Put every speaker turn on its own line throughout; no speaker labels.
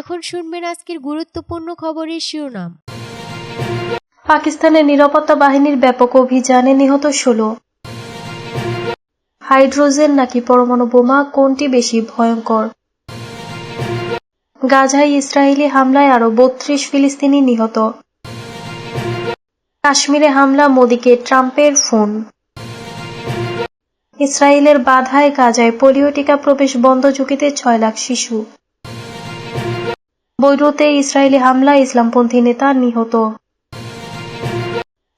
এখন শুনবেন আজকের গুরুত্বপূর্ণ খবরের শিরোনাম।
পাকিস্তানের নিরাপত্তা বাহিনীর ব্যাপক অভিযানে নিহত ষোলো। হাইড্রোজেন নাকি পরমাণু বোমা, কোনটি বেশি ভয়ঙ্কর? গাজায় ইসরায়েলি হামলায় আরও বত্রিশ ফিলিস্তিনি নিহত। কাশ্মীরে হামলা, মোদীকে ট্রাম্পের ফোন। ইসরায়েলের বাধায় গাজায় পোলিও টিকা প্রবেশ বন্ধ ঝুঁকিতে ছয় লাখ শিশু। বৈরুতে ইসরায়েলি হামলায় ইসলামপন্থী নেতা নিহত।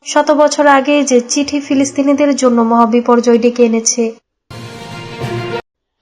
শত বছর আগে যে চিঠি ফিলিস্তিনিদের জন্য মহাবিপর্যয় ডেকে এনেছে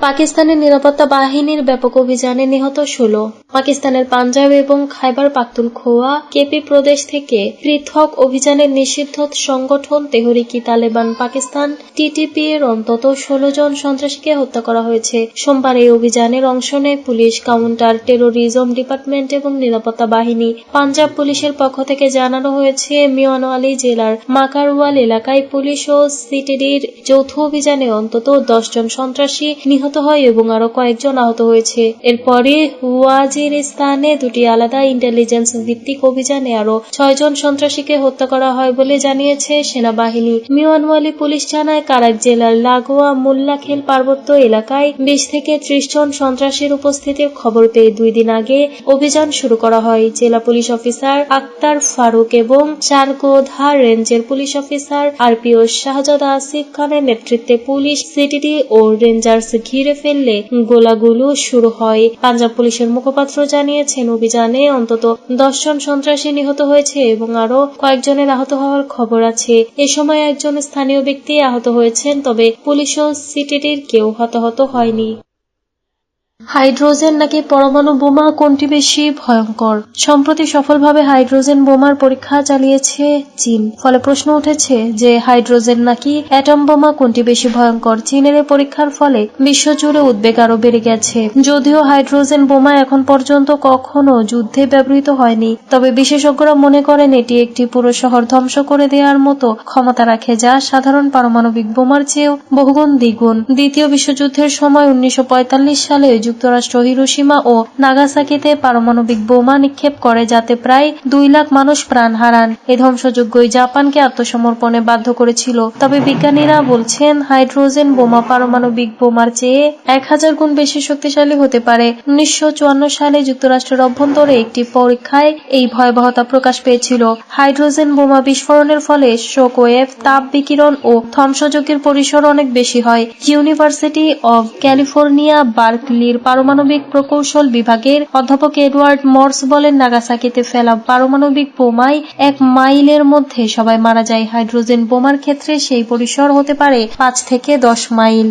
পাকিস্তানের নিরাপত্তা বাহিনীর ব্যাপক অভিযানে নিহত ষোলো। পাকিস্তানের পাঞ্জাব এবং খাইবার পাখতুনখোয়া কেপি প্রদেশ থেকে পৃথক অভিযানের নিষিদ্ধ সংগঠন তেহরিকি তালেবান পাকিস্তান, টিটিপি এর অন্তত ষোলো জন সন্ত্রাসীকে হত্যা করা হয়েছে। সোমবার এই অভিযানের অংশ নেয় পুলিশ কাউন্টার, টেরোরিজম ডিপার্টমেন্ট এবং নিরাপত্তা বাহিনী। পাঞ্জাব পুলিশের পক্ষ থেকে জানানো হয়েছে, মিয়ানওয়ালি জেলার মাকারওয়াল এলাকায় পুলিশ ও সিটিডির যৌথ অভিযানে অন্তত দশ জন সন্ত্রাসী নিহত হয় এবং আরও কয়েকজন আহত হয়েছে। এরপরে ওয়াজিরিস্তানে দুটি আলাদা ইন্টেলিজেন্স ভিত্তিক অভিযানে আরও ছয়জন সন্ত্রাসীকে হত্যা করা হয় বলে জানিয়েছে সেনাবাহিনী। মিয়ানওয়ালি পুলিশ জানায়, কারাক জেলার লাগোয়া মোল্লাখেল পার্বত্য এলাকায় বিশ থেকে ত্রিশ জন সন্ত্রাসীর উপস্থিতির খবর পেয়ে দুই দিন আগে অভিযান শুরু করা হয়। জেলা পুলিশ অফিসার আক্তার ফারুক এবং চারগোধা রেঞ্জের police officer RPO Shahzada Asif খানের নেতৃত্বে পুলিশ, সিটিডি ও রেঞ্জার্স ঘিরে ফেললে গোলাগুলো শুরু হয়। পাঞ্জাব পুলিশের মুখপাত্র জানিয়েছেন, অভিযানে অন্তত দশ জন সন্ত্রাসী নিহত হয়েছে এবং আরও কয়েকজনের আহত হওয়ার খবর আছে। এ সময় একজন স্থানীয় ব্যক্তি আহত হয়েছেন, তবে পুলিশ ও সিটিডির কেউ হতাহত হয়নি। হাইড্রোজেন নাকি পরমাণু বোমা কোনটি বেশি ভয়ঙ্কর? সম্প্রতি সফলভাবে হাইড্রোজেন বোমার পরীক্ষা চালিয়েছে চীন। ফলে প্রশ্ন উঠেছে যে হাইড্রোজেন নাকি অ্যাটম বোমা কোনটি বেশি ভয়ঙ্কর? চীনের এই পরীক্ষার ফলে বিশ্বজুড়ে উদ্বেগ আরও বেড়ে গেছে। যদিও হাইড্রোজেন বোমা এখন পর্যন্ত কখনো যুদ্ধে ব্যবহৃত হয়নি, তবে বিশেষজ্ঞরা মনে করেন এটি একটি পুরো শহর ধ্বংস করে দেওয়ার মতো ক্ষমতা রাখে যা সাধারণ পারমাণবিক বোমার চেয়েও বহুগুণ দ্বিগুণ। দ্বিতীয় বিশ্বযুদ্ধের সময় উনিশশো পঁয়তাল্লিশ সালে যুক্তরাষ্ট্র হিরোসীমা ও নাগাসাকিতে পারমাণবিক বোমা নিক্ষেপ করে যাতে প্রায় দুই লাখ মানুষ প্রাণ হারান। এ ধ্বংসযজ্ঞই জাপানকে আত্মসমর্পণে বাধ্য করেছিল। তবে বিজ্ঞানীরা বলছেন, হাইড্রোজেন বোমা পারমাণবিক বোমার চেয়ে এক হাজার গুণ বেশি শক্তিশালী হতে পারে। উনিশশো সালে যুক্তরাষ্ট্রের অভ্যন্তরে একটি পরীক্ষায় এই ভয়াবহতা প্রকাশ পেয়েছিল। হাইড্রোজেন বোমা বিস্ফোরণের ফলে শোক ওয়েভ তাপ বিকিরণ ও ধ্বংসযজ্ঞের পরিসর অনেক বেশি হয়। ইউনিভার্সিটি অব ক্যালিফোর্নিয়া, বার্কলির পারমাণবিক প্রকৌশল বিভাগের অধ্যাপক এডওয়ার্ড মর্স বলেন, নাগাসাকিতে ফেলা পারমাণবিক বোমায় এক মাইলের মধ্যে সবাই মারা যায়। হাইড্রোজেন বোমার ক্ষেত্রে সেই পরিসর হতে পারে পাঁচ থেকে দশ মাইল।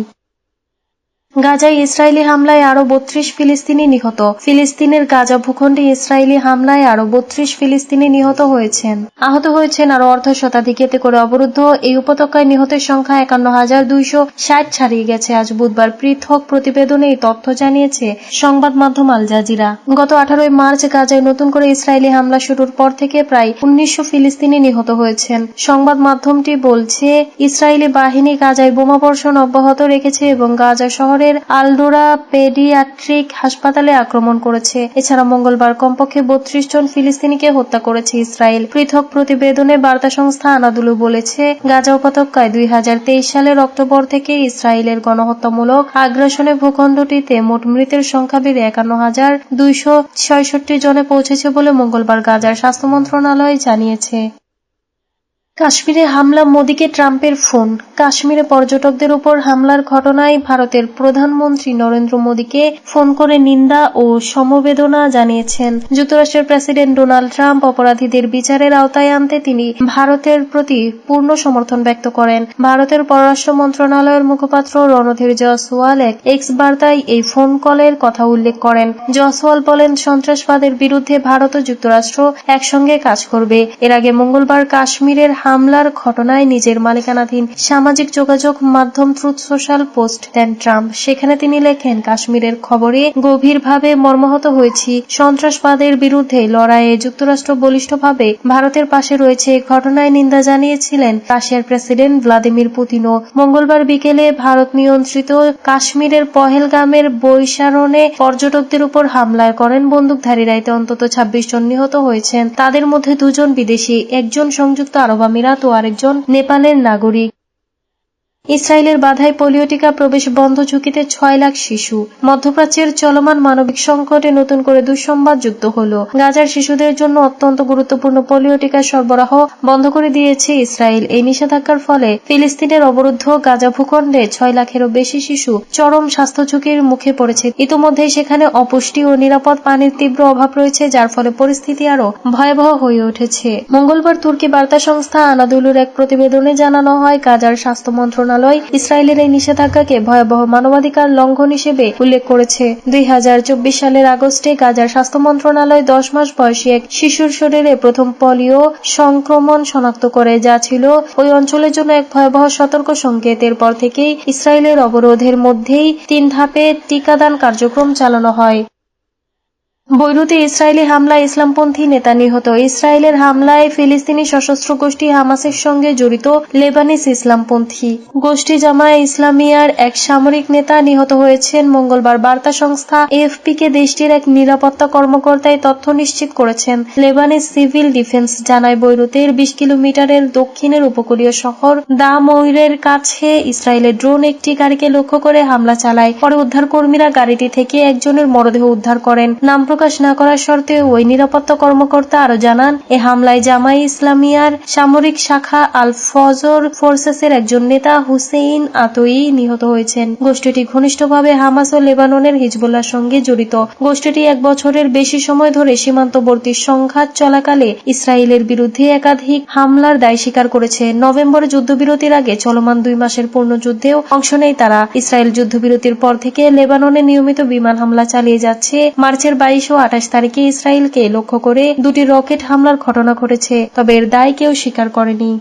গাজায় ইসরায়েলি হামলায় আরও বত্রিশ ফিলিস্তিনি নিহত। ফিলিস্তিনের গাজা ভূখণ্ডে ইসরায়েলি হামলায় আরও বত্রিশ ফিলিস্তিনি নিহত হয়েছেন। আহত হয়েছেন আরও অর্ধ শতাধিক। এতে করে অবরুদ্ধ এই উপত্যকায় নিহতের সংখ্যা একান্ন হাজার দুইশো ষাট ছাড়িয়ে গেছে। আজ বুধবার পৃথক প্রতিবেদনে এই তথ্য জানিয়েছে সংবাদ মাধ্যম আল জাজিরা। গত আঠারোই মার্চ গাজায় নতুন করে ইসরায়েলি হামলা শুরুর পর থেকে প্রায় উনিশশো ফিলিস্তিনি নিহত হয়েছেন। সংবাদ মাধ্যমটি বলছে, ইসরায়েলি বাহিনী গাজায় বোমাবর্ষণ অব্যাহত রেখেছে এবং গাজা শহরে শহরের আলডোরা পেডিয়াট্রিক হাসপাতালে আক্রমণ করেছে। এছাড়া মঙ্গলবার কমপক্ষে বত্রিশ জন ফিলিস্তিনিকে হত্যা করেছে ইসরায়েল। পৃথক প্রতিবেদনে বার্তা সংস্থা আনাদুলু বলেছে, গাজা উপত্যকায় দুই হাজার তেইশ সালের অক্টোবর থেকে ইসরায়েলের গণহত্যামূলক আগ্রাসনে ভূখণ্ডটিতে মোট মৃতের সংখ্যা বেড়ে একান্ন হাজার দুইশো ছয়ষট্টি জনে পৌঁছেছে বলে মঙ্গলবার গাজার স্বাস্থ্য মন্ত্রণালয় জানিয়েছে। কাশ্মীরে হামলা, মোদীকে ট্রাম্পের ফোন। কাশ্মীরে পর্যটকদের উপর হামলার ঘটনায় ভারতের প্রধানমন্ত্রী নরেন্দ্র মোদীকে ফোন করে নিন্দা ও সমবেদনা জানিয়েছেন। যুক্তরাষ্ট্রের প্রেসিডেন্ট ডোনাল্ড ট্রাম্প অপরাধীদের বিচারের আওতায় আনতে তিনি ভারতের প্রতি পূর্ণ সমর্থন ব্যক্ত করেন। ভারতের পররাষ্ট্র মন্ত্রণালয়ের মুখপাত্র রণধীর জয়সওয়াল এক এক্স বার্তায় এই ফোন কলের কথা উল্লেখ করেন। জয়সওয়াল বলেন, সন্ত্রাসবাদের বিরুদ্ধে ভারত ও যুক্তরাষ্ট্র একসঙ্গে কাজ করবে। এর আগে মঙ্গলবার কাশ্মীরের হামলার ঘটনায় নিজের মালিকানাধীন সামাজিক যোগাযোগ মাধ্যম ট্রুথ সোশ্যাল পোস্ট দেন ট্রাম্প। সেখানে তিনি লেখেন, কাশ্মীরের খবরে গভীরভাবে মর্মাহত হয়েছি। সন্ত্রাসবাদের বিরুদ্ধে লড়াইয়ে যুক্তরাষ্ট্র বলিষ্ঠভাবে ভারতের পাশে রয়েছে। ঘটনায় নিন্দা জানিয়েছিলেন রাশিয়ার প্রেসিডেন্ট ভ্লাদিমির পুতিনও মঙ্গলবার বিকেলে ভারত নিয়ন্ত্রিত কাশ্মীরের পহেলগামের বৈশারণে পর্যটকদের উপর হামলা করেন বন্দুকধারীরা। এতে অন্তত ছাব্বিশ জন নিহত হয়েছেন। তাদের মধ্যে দুজন বিদেশি, একজন সংযুক্ত আরব আমিরাত ও আরেকজন নেপালের নাগরিক। ইসরায়েলের বাধায় পোলিও টিকা প্রবেশ বন্ধ ঝুঁকিতে ছয় লাখ শিশু। মধ্যপ্রাচ্যের চলমান মানবিক সংকটে নতুন করে দুঃসংবাদ যুক্ত হল। গাজার শিশুদের জন্য অত্যন্ত গুরুত্বপূর্ণ পোলিও টিকা সরবরাহ বন্ধ করে দিয়েছে ইসরায়েল। এই নিষেধাজ্ঞার ফলে ফিলিস্তিনের অবরুদ্ধ গাজা ভূখণ্ডে ছয় লাখেরও বেশি শিশু চরম স্বাস্থ্য ঝুঁকির মুখে পড়েছে। ইতোমধ্যে সেখানে অপুষ্টি ও নিরাপদ পানির তীব্র অভাব রয়েছে, যার ফলে পরিস্থিতি আরও ভয়াবহ হয়ে উঠেছে। মঙ্গলবার তুর্কি বার্তা সংস্থা আনাদুলুর এক প্রতিবেদনে জানানো হয়, গাজার স্বাস্থ্য মন্ত্রণালয় ইসরায়েলের এই নিষেধাজ্ঞাকে ভয়াবহ মানবাধিকার লঙ্ঘন হিসেবে উল্লেখ করেছে। দুই সালের আগস্টে গাজার স্বাস্থ্য মন্ত্রণালয় দশ মাস বয়সী এক শিশুর শরীরে প্রথম পলিও সংক্রমণ শনাক্ত করে, যা ছিল ওই অঞ্চলের জন্য এক ভয়াবহ সতর্ক সংকেত। এরপর থেকেই ইসরায়েলের অবরোধের মধ্যেই তিন ধাপে টিকাদান কার্যক্রম চালানো হয়। বৈরুতে ইসরায়েলি হামলায় ইসলামপন্থী নেতা নিহত। ইসরায়েলের হামলায় ফিলিস্তিনি সশস্ত্র গোষ্ঠী হামাসের সঙ্গে জড়িত লেবানিস ইসলামপন্থী। গোষ্ঠী জামায়া ইসলামিয়ার এক সামরিক নেতা নিহত হয়েছেন মঙ্গলবার। বার্তা সংস্থা এএফপি কে দেশটির এক নিরাপত্তা কর্মকর্তা এই তথ্য নিশ্চিত করেছেন। লেবানিস সিভিল ডিফেন্স জানায়, বৈরুতের বিশ কিলোমিটারের দক্ষিণের উপকূলীয় শহর দা ময়ূরের কাছে ইসরায়েলের ড্রোন একটি গাড়িকে লক্ষ্য করে হামলা চালায়। পরে উদ্ধারকর্মীরা গাড়িটি থেকে একজনের মরদেহ উদ্ধার করেন। নাম প্রকাশ না করার শর্তে ওই নিরাপত্তা কর্মকর্তা আরও জানান, এ হামলায় জামাই ইসলামিয়ার সামরিক শাখা আল ফজর ফোর্সেসের একজন নেতা হুসেইন আতই নিহত হয়েছেন। গোষ্ঠীটি ঘনিষ্ঠভাবে হামাস ও লেবাননের হিজবুল্লাহর সঙ্গে জড়িত। গোষ্ঠীটি এক বছরের বেশি সময় ধরে সীমান্তবর্তী সংঘাত চলাকালে ইসরায়েলের বিরুদ্ধে একাধিক হামলার দায় স্বীকার করেছে। নভেম্বরে যুদ্ধবিরতির আগে চলমান দুই মাসের পূর্ণ যুদ্ধেও অংশ নেয় তারা। ইসরায়েল যুদ্ধবিরতির পর থেকে লেবাননে নিয়মিত বিমান হামলা চালিয়ে যাচ্ছে। মার্চের বাইশ আঠাশ তারিখে ইসরায়েলকে লক্ষ্য করে দুটি রকেট হামলার ঘটনা ঘটেছে, তবে এর দায় কেউ স্বীকার করেনি।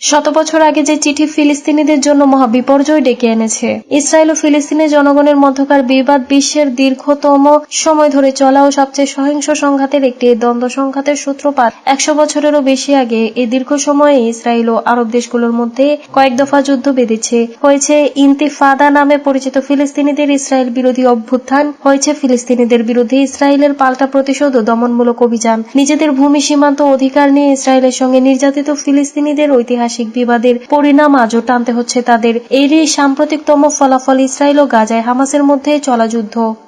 শত বছর আগে যে চিঠি ফিলিস্তিনিদের জন্য মহা বিপর্যয় ডেকে এনেছে, ইসরায়েল ও ফিলিস্তিনি জনগণের মধ্যকার বিবাদ বিশ্বের দীর্ঘতম সময় ধরে চলা ও সবচেয়ে সহিংস সংঘাতের একটি দ্বন্দ্ব সংঘাতের সূত্রপাত। একশো বছরেরও বেশি আগে এই দীর্ঘ সময়ে ইসরায়েল ও আরব দেশগুলোর মধ্যে কয়েক দফা যুদ্ধ বেঁধেছে। হয়েছে ইন্তিফাদা নামে পরিচিত ফিলিস্তিনিদের ইসরায়েল বিরোধী অভ্যুত্থান, হয়েছে ফিলিস্তিনিদের বিরুদ্ধে ইসরায়েলের পাল্টা প্রতিশোধ ও দমনমূলক অভিযান। নিজেদের ভূমি সীমান্ত অধিকার নিয়ে ইসরায়েলের সঙ্গে নির্যাতিত ফিলিস্তিনিদের ঐতিহাসিক বিবাদের পরিণাম আজও টানতে হচ্ছে তাদের। এরই সাম্প্রতিকতম ফলাফল ইসরায়েল ও গাজায় হামাসের মধ্যে চলা যুদ্ধ